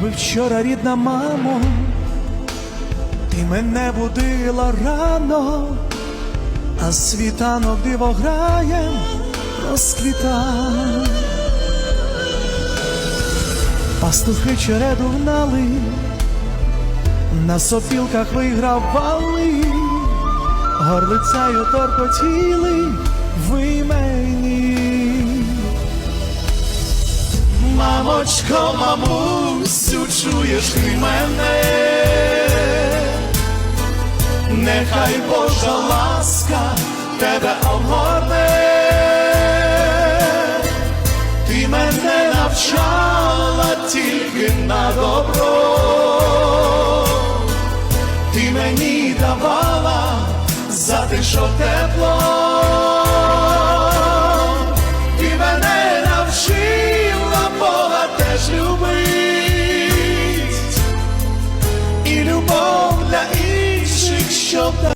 Ніби вчора рідна мамо, ти мене будила рано, а світанок диво грає, розквіта. Пастухи череду гнали, на сопілках вигравали, горлицею торкотіли ви мені. Мамочко, мамусю, чуєш ти мене, нехай Божа ласка тебе огорне, ти мене навчала тільки на добро, ти мені давала за що тепло. І любов для інших, щоб